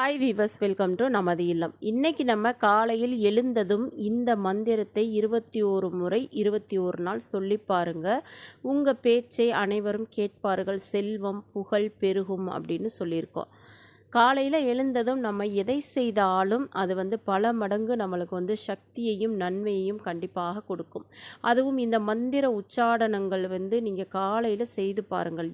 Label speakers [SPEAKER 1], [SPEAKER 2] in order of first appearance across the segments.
[SPEAKER 1] Hi viewers welcome to நமது இல்லம். இன்றைக்கி நம்ம காலையில் எழுந்ததும் இந்த மந்திரத்தை இருபத்தி ஓரு முறை இருபத்தி ஓரு நாள் சொல்லி பாருங்க. உங்கள் பேச்சை அனைவரும் கேட்பார்கள். செல்வம் புகழ் பெருகும் அப்படின்னு சொல்லியிருக்கோம். காலையில் எழுந்ததும் நம்ம எதை செய்தாலும் அது வந்து பல மடங்கு நம்மளுக்கு வந்து சக்தியையும் நன்மையையும் கண்டிப்பாக கொடுக்கும். அதுவும் இந்த மந்திர உச்சாடனங்கள் வந்து நீங்கள் காலையில் செய்து பாருங்கள்.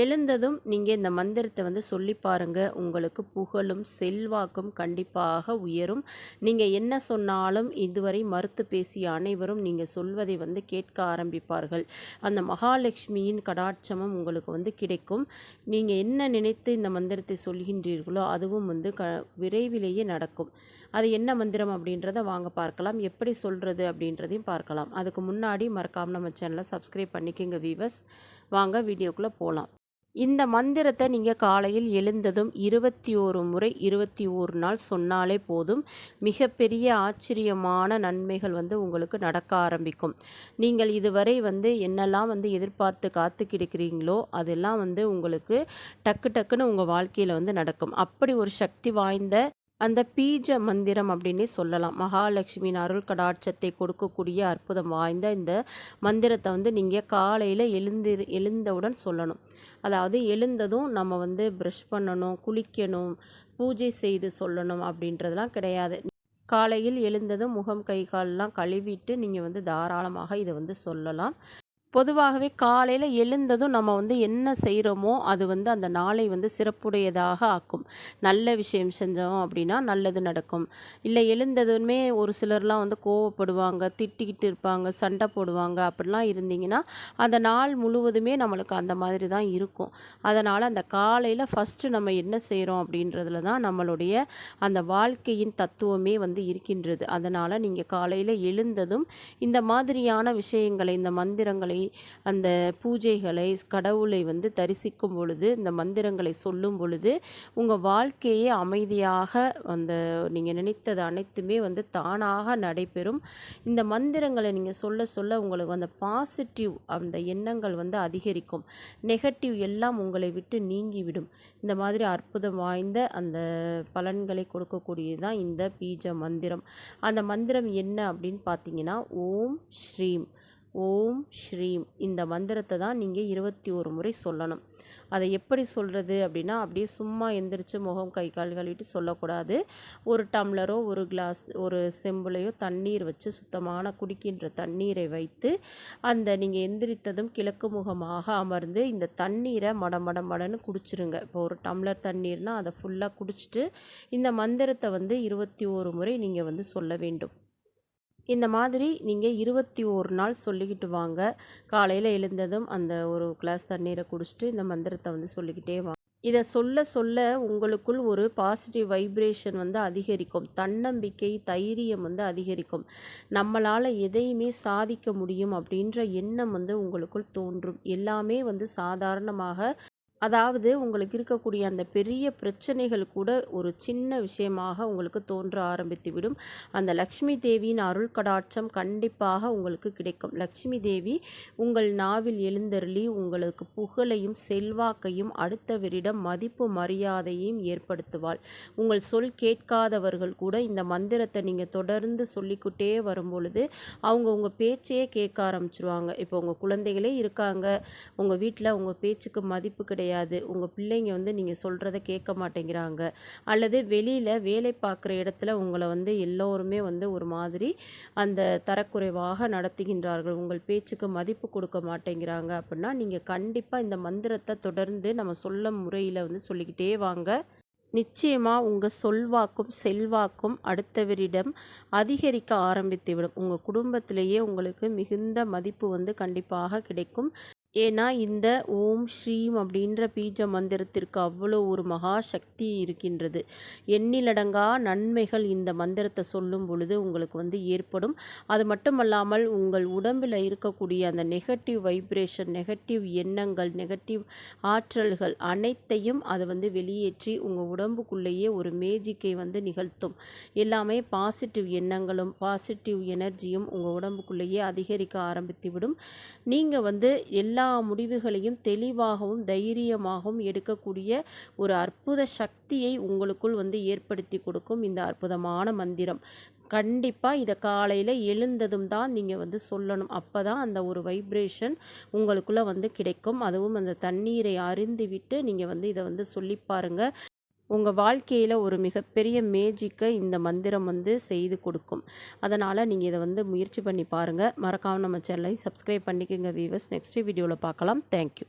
[SPEAKER 1] எழுந்ததும் நீங்கள் இந்த மந்திரத்தை வந்து சொல்லி பாருங்கள் உங்களுக்கு புகழும் செல்வாக்கும் கண்டிப்பாக உயரும். நீங்கள் என்ன சொன்னாலும் இதுவரை மறுத்து பேசிய அனைவரும் நீங்கள் சொல்வதை வந்து கேட்க ஆரம்பிப்பார்கள். அந்த மகாலட்சுமியின் கடாட்சமும் உங்களுக்கு வந்து கிடைக்கும். நீங்கள் என்ன நினைத்து இந்த மந்திரத்தை சொல்கின்றீர்களோ அதுவும் வந்து க விரைவிலேயே நடக்கும். அது என்ன மந்திரம் அப்படின்றத வாங்க பார்க்கலாம். எப்படி சொல்கிறது அப்படின்றதையும் பார்க்கலாம். அதுக்கு முன்னாடி மறக்காமல் நம்ம சேனலை சப்ஸ்கிரைப் பண்ணிக்கோங்க வீவர்ஸ் வாங்க வீடியோக்குள்ளே போகலாம் இந்த மந்திரத்தை நீங்கள் காலையில் எழுந்ததும் இருபத்தி ஓரு முறை இருபத்தி ஓரு நாள் சொன்னாலே போதும். மிகப்பெரிய ஆச்சரியமான நன்மைகள் வந்து உங்களுக்கு நடக்க ஆரம்பிக்கும். நீங்கள் இதுவரை வந்து என்னெல்லாம் வந்து எதிர்பார்த்து காத்து கிடக்கிறீங்களோ அதெல்லாம் வந்து உங்களுக்கு டக்கு டக்குன்னு உங்கள் வாழ்க்கையில் வந்து நடக்கும். அப்படி ஒரு சக்தி வாய்ந்த அந்த பீஜ மந்திரம் அப்படின்னே சொல்லலாம். மகாலட்சுமியின் அருள் கடாட்சத்தை கொடுக்கக்கூடிய அற்புதம் வாய்ந்த இந்த மந்திரத்தை வந்து நீங்கள் காலையில் எழுந்து எழுந்தவுடன் சொல்லணும். அதாவது எழுந்ததும் நம்ம வந்து ப்ரஷ் பண்ணணும் குளிக்கணும் பூஜை செய்து சொல்லணும் அப்படின்றதெல்லாம் கிடையாது. காலையில் எழுந்ததும் முகம் கை கால்லாம் கழுவிட்டு நீங்கள் வந்து தாராளமாக இதை வந்து சொல்லலாம். பொதுவாகவே காலையில் எழுந்ததும் நம்ம வந்து என்ன செய்கிறோமோ அது வந்து அந்த நாளை வந்து சிறப்புடையதாக ஆக்கும். நல்ல விஷயம் செஞ்சோம் அப்படின்னா நல்லது நடக்கும். இல்லை எழுந்ததுமே ஒரு சிலர்லாம் வந்து கோவப்படுவாங்க திட்டிக்கிட்டு இருப்பாங்க சண்டை போடுவாங்க அப்படிலாம் இருந்தீங்கன்னா அந்த நாள் முழுவதுமே நம்மளுக்கு அந்த மாதிரி தான் இருக்கும். அதனால் அந்த காலையில் ஃபஸ்ட்டு நம்ம என்ன செய்கிறோம் அப்படின்றதுல தான் நம்மளுடைய அந்த வாழ்க்கையின் தத்துவமே வந்து இருக்கின்றது. அதனால் நீங்கள் காலையில் எழுந்ததும் இந்த மாதிரியான விஷயங்களை இந்த மந்திரங்களை அந்த பூஜைகளை கடவுளை வந்து தரிசிக்கும் பொழுது இந்த மந்திரங்களை சொல்லும் பொழுது உங்கள் வாழ்க்கையே அமைதியாக அந்த நீங்கள் நினைத்தது அனைத்துமே வந்து தானாக நடைபெறும். இந்த மந்திரங்களை நீங்கள் சொல்ல சொல்ல உங்களுக்கு அந்த பாசிட்டிவ் அந்த எண்ணங்கள் வந்து அதிகரிக்கும். நெகட்டிவ் எல்லாம் உங்களை விட்டு நீங்கிவிடும். இந்த மாதிரி அற்புதம் வாய்ந்த அந்த பலன்களை கொடுக்கக்கூடியது தான் இந்த பீஜ மந்திரம். அந்த மந்திரம் என்ன அப்படின்னு பார்த்தீங்கன்னா ஓம் ஸ்ரீம். ஓம் ஸ்ரீம். இந்த மந்திரத்தை தான் நீங்கள் இருபத்தி ஒரு முறை சொல்லணும். அதை எப்படி சொல்கிறது அப்படின்னா அப்படியே சும்மா எந்திரிச்சு முகம் கை கால் கழுவிட்டு சொல்லக்கூடாது. ஒரு டம்ளரோ ஒரு கிளாஸ் ஒரு செம்புலையோ தண்ணீர் வச்சு சுத்தமான குடிக்கின்ற தண்ணீரை வைத்து அந்த நீங்கள் எந்திரித்ததும் கிழக்கு முகமாக அமர்ந்து இந்த தண்ணீரை மட மட மடன்னு குடிச்சிருங்க. இப்போ ஒரு டம்ளர் தண்ணீர்னால் அதை ஃபுல்லாக குடிச்சிட்டு இந்த மந்திரத்தை வந்து இருபத்தி ஒரு முறை நீங்கள் வந்து சொல்ல வேண்டும். இந்த மாதிரி நீங்கள் இருபத்தி ஒரு நாள் சொல்லிக்கிட்டு வாங்க. காலையில் எழுந்ததும் அந்த ஒரு கிளாஸ் தண்ணீரை குடிச்சிட்டு இந்த மந்திரத்தை வந்து சொல்லிக்கிட்டே வாங்க இதை சொல்ல சொல்ல உங்களுக்குள் ஒரு பாசிட்டிவ் வைப்ரேஷன் வந்து அதிகரிக்கும். தன்னம்பிக்கை தைரியம் வந்து அதிகரிக்கும். நம்மளால் எதையுமே சாதிக்க முடியும் அப்படின்ற எண்ணம் வந்து உங்களுக்குள் தோன்றும். எல்லாமே வந்து சாதாரணமாக அதாவது உங்களுக்கு இருக்கக்கூடிய அந்த பெரிய பிரச்சனைகள் கூட ஒரு சின்ன விஷயமாக உங்களுக்கு தோன்ற ஆரம்பித்து விடும் அந்த லக்ஷ்மி தேவியின் அருள் கடாட்சம் கண்டிப்பாக உங்களுக்கு கிடைக்கும். லக்ஷ்மி தேவி உங்கள் நாவில் எழுந்தருளி உங்களுக்கு புகழையும் செல்வாக்கையும் அடுத்தவரிடம் மதிப்பு மரியாதையும் ஏற்படுத்துவாள். உங்கள் சொல் கேட்காதவர்கள் கூட இந்த மந்திரத்தை நீங்கள் தொடர்ந்து சொல்லிக்கிட்டே வரும்பொழுது அவங்க உங்கள் பேச்சையே கேட்க ஆரம்பிச்சிருவாங்க. இப்போ உங்கள் குழந்தைகளே இருக்காங்க. உங்கள் வீட்டில் உங்கள் பேச்சுக்கு மதிப்பு கிடையாது கிடையாது. உங்கள் பிள்ளைங்க வந்து நீங்கள் சொல்கிறத கேட்க மாட்டேங்கிறாங்க. அல்லது வெளியில் வேலை பார்க்குற இடத்துல உங்களை வந்து எல்லோருமே வந்து ஒரு மாதிரி அந்த தரக்குறைவாக நடத்துகின்றார்கள். உங்கள் பேச்சுக்கு மதிப்பு கொடுக்க மாட்டேங்கிறாங்க அப்படின்னா நீங்கள் கண்டிப்பாக இந்த மந்திரத்தை தொடர்ந்து நம்ம சொல்ல முறையில் வந்து சொல்லிக்கிட்டே வாங்க. நிச்சயமாக உங்கள் சொல்வாக்கும் செல்வாக்கும் அடுத்தவரிடம் அதிகரிக்க ஆரம்பித்துவிடும். உங்கள் குடும்பத்திலேயே உங்களுக்கு மிகுந்த மதிப்பு வந்து கண்டிப்பாக கிடைக்கும். ஏன்னா இந்த ஓம் ஸ்ரீம் அப்படின்ற பீஜ மந்திரத்திற்கு அவ்வளோ ஒரு மகா சக்தி இருக்கின்றது. எண்ணிலடங்கா நன்மைகள் இந்த மந்திரத்தை சொல்லும் பொழுது உங்களுக்கு வந்து ஏற்படும். அது மட்டுமல்லாமல் உங்கள் உடம்பில் இருக்கக்கூடிய அந்த நெகட்டிவ் வைப்ரேஷன் நெகட்டிவ் எண்ணங்கள் நெகட்டிவ் ஆற்றல்கள் அனைத்தையும் அதை வந்து வெளியேற்றி உங்கள் உடம்புக்குள்ளேயே ஒரு மேஜிக்கை வந்து நிகழ்த்தும். எல்லாமே பாசிட்டிவ் எண்ணங்களும் பாசிட்டிவ் எனர்ஜியும் உங்கள் உடம்புக்குள்ளேயே அதிகரிக்க ஆரம்பித்து விடும் நீங்கள் வந்து எல்லா எல்லா முடிவுகளையும் தெளிவாகவும் தைரியமாகவும் எடுக்கக்கூடிய ஒரு அற்புத சக்தியை உங்களுக்குள் வந்து ஏற்படுத்தி கொடுக்கும் இந்த அற்புதமான மந்திரம். கண்டிப்பாக இதை காலையில் எழுந்ததும் தான் நீங்கள் வந்து சொல்லணும். அப்போ தான் அந்த ஒரு வைப்ரேஷன் உங்களுக்குள்ளே வந்து கிடைக்கும். அதுவும் அந்த தண்ணீரை அறிந்து விட்டு நீங்கள் வந்து இதை வந்து சொல்லி பாருங்கள் உங்கள் வாழ்க்கையில் ஒரு மிகப்பெரிய மேஜிக்கை இந்த மந்திரம் வந்து செய்து கொடுக்கும். அதனால் நீங்கள் இதை வந்து முயற்சி பண்ணி பாருங்கள் மறக்காமல் நம்ம சேனலை சப்ஸ்கிரைப் பண்ணிக்கோங்க வீவர்ஸ் நெக்ஸ்ட் வீடியோவில் பார்க்கலாம். தேங்க்யூ